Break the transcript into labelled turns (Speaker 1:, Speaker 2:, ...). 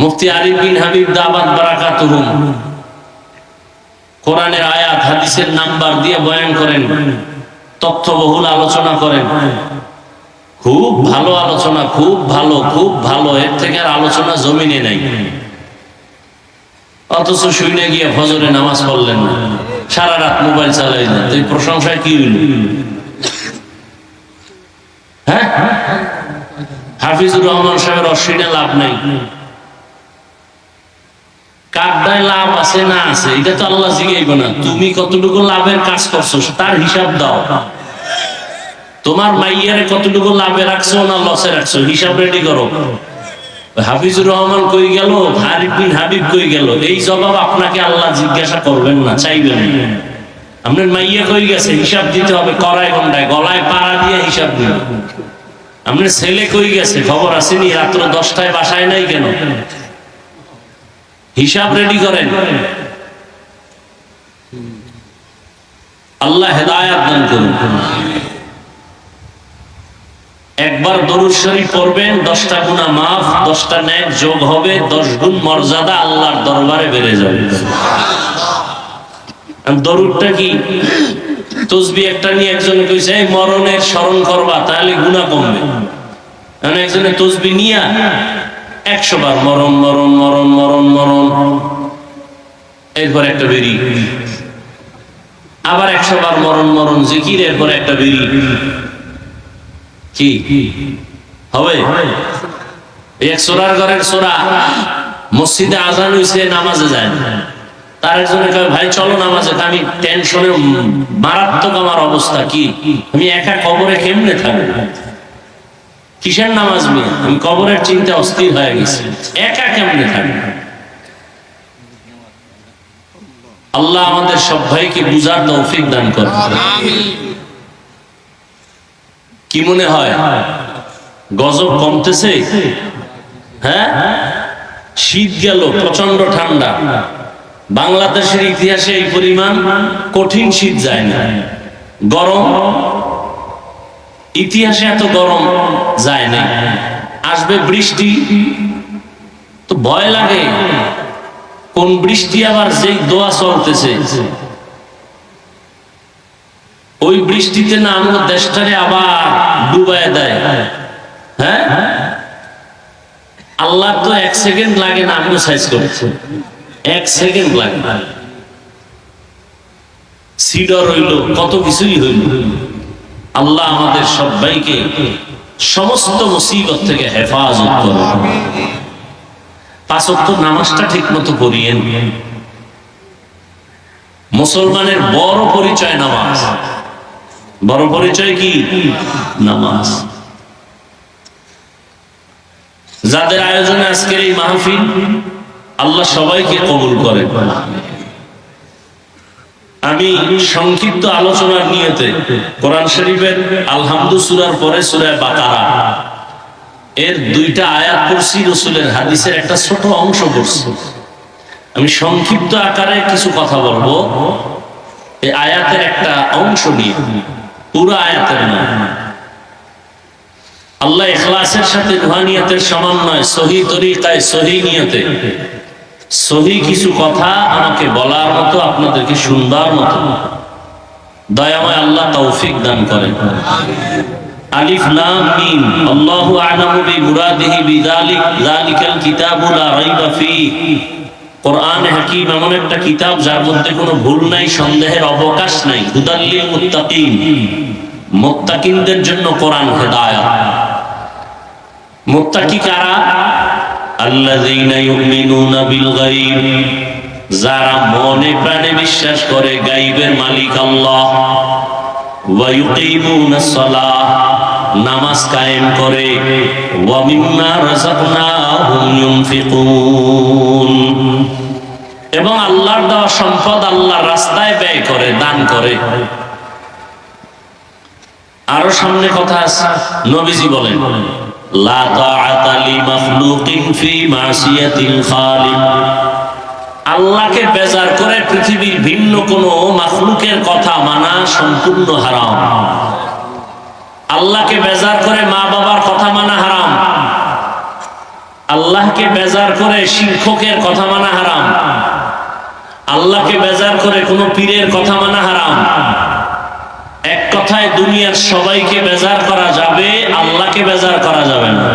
Speaker 1: মুফতি আরিফ বিন হাবিব দাবাত বারাকাতুহুম। কোরআনের আয়াত, হাদিসের নাম্বার দিয়ে বয়ান করেন, তথ্যবহুল আলোচনা করেন। খুব ভালো আলোচনা, খুব ভালো খুব ভালো, এর থেকে আলোচনা জমিনে নাই। অথচ শুনে গিয়ে ফজরে নামাজ পড়লেন না, সারা রাত মোবাইল চালাইলেন, তো এই প্রশংসায় কি হইল? হ্যাঁ? হাফিজুর রহমান সাহেবের অশ্বিনে লাভ নাই। কারটায় লাভ আছে না আছে, এটা তো আল্লাহ জিগাইব না। তুমি কতটুকু লাভের কাজ করছ, তার হিসাব দাও। তোমার মাইয়ারে কতটুকু লাভে রাখছো না লসে রাখছো, হিসাব রেডি করো। হাফিজুর রহমান কই গেল? হারিফ বিন হাবিব কই গেল? এই জবাব আপনাকে আল্লাহ জিজ্ঞাসা করবেন না, চাইবেন আপনার মাইয়া কই গেছে? হিসাব দিতে হবে কড়ায় গন্ডায়, গলায় পাড়া দিয়ে হিসাব দিন। আপনার ছেলে কই গেছে? খবর আসেনি, রাত্র দশটায় বাসায় নাই কেন? হিসাব রেডি করেন। আল্লাহ হেদায়াত দান করুন। একবার দরুদ শরীফ পড়বেন, দশটা গুণা মাফ, দশটা ন্যায় যোগ হবে, দশ গুণ মর্যাদা আল্লাহর দরবারে বেড়ে যাবে। দরুদটা কি? তসবি একটা নিয়ে একজনে কইছে মরণের স্মরণ করবা, তাহলে গুণা কমবে। মানে একজনে তসবি নিয়া একশো বার মরণ মরণ মরণ মরণ মরণ। এরপর একটা বেরি। আবার একশো বার মরণ মরণ, জিকির, এরপর একটা বেরি। কি? হবে? এক সোরার ঘরের সোরা। মসজিদে আজান হইছে, নামাজে যায় তার একজনে ভাই, চলো নামাজে আমি টেনশনে মারাত্মক আমার অবস্থা কি? আমি একা কবরে কেমনে থাকব? কিসের নামাজ নিয়ে? আমি কবরের চিন্তা অস্থির হয়ে গেছি। একা কেমনে থাকব? আল্লাহ আমাদের সব ভাইকে বুঝার তৌফিক দান করে কি মনে হয়? গজব কমতেছে? হ্যাঁ? শীত গেল প্রচণ্ড ঠান্ডা। বাংলাদেশের ইতিহাসে এই পরিমাণ কঠিন শীত যায় না। গরম ইতিহাসে এত গরম যায় না আসবে বৃষ্টি তো ভয় লাগে। কোন বৃষ্টি আবার যেই দোয়া চলতেছে। ওই বৃষ্টিতে না আমাদের দেশটারে আবার ডুবাই দেয়। হ্যাঁ? আল্লাহ তো এক সেকেন্ড লাগে না আমিও সাইজ করছি এক সেকেন্ড লাগে। না সিডর হইল কত কিছুই হইল। আল্লাহ আমাদের সবাইকে সমস্ত মুসিবত থেকে হেফাজত করুন। পাঁচ নামাজটা ঠিক মতো করিয়েন মুসলমানের বড় পরিচয় নামাজ। বড় পরিচয় কি? নামাজ। যাদের আয়োজনে আজকের এই মাহফিল, আল্লাহ সবাইকে কবুল করেন। আমি সংক্ষিপ্ত আলোচনার নিয়েতে কোরআন শরীফের আলহামদু সুরার পরে সুরায় বাকারা। এর দুইটা আয়াত পড়ছি রসুলের হাদিসের একটা ছোট অংশ পড়ছি। আমি সংক্ষিপ্ত আকারে কিছু কথা বলব। এই আয়াতের একটা অংশ নিয়ে পুরো আয়াতের না আল্লাহ ইখলাসের সাথে রুহানিয়তের সমন্বয় সহি তরিকায় সহি নিয়তে সহি কিছু কথা আমাকে বলার মতো, আপনাদেরকে শুনবার মতো। দয়াময় আল্লাহ তৌফিক দান করেন। আলিফ কোরআন কিতাব যার মধ্যে কোনো ভুল নাই, সন্দেহের অবকাশ নাই। জন্য কোরআন কারা? আল্লাযীনা ইউমিনুনা বিল গায়ব যারা মনে প্রাণে বিশ্বাস করে গায়বের মালিক আল্লাহ, ওয়া ইউকিমুনাস সালাহ, নামাজ কায়েম করে, ওয়া মিম্মা রাযাকনাহুম ইউনফিকুন। এবং আল্লাহর দেওয়া সম্পদ আল্লাহর রাস্তায় ব্যয় করে, দান করে। আরও সামনে কথা আছে, নবীজি বলেন লা তাআতা লি মাখলুকিন ফি আল্লাহকে বেজার করে পৃথিবীর ভিন্ন কোন মাখলুকের কথা মানা সম্পূর্ণ হারাম। আল্লাহকে বেজার করে মা বাবার কথা মানা হারাম। আল্লাহকে বেজার করে শিক্ষকের কথা মানা হারাম। আল্লাহকে বেজার করে কোনো পীরের কথা মানা হারাম। এক কথায় দুনিয়ার সবাইকে বেজার করা যাবে আল্লাহকে বেজার করা যাবে না।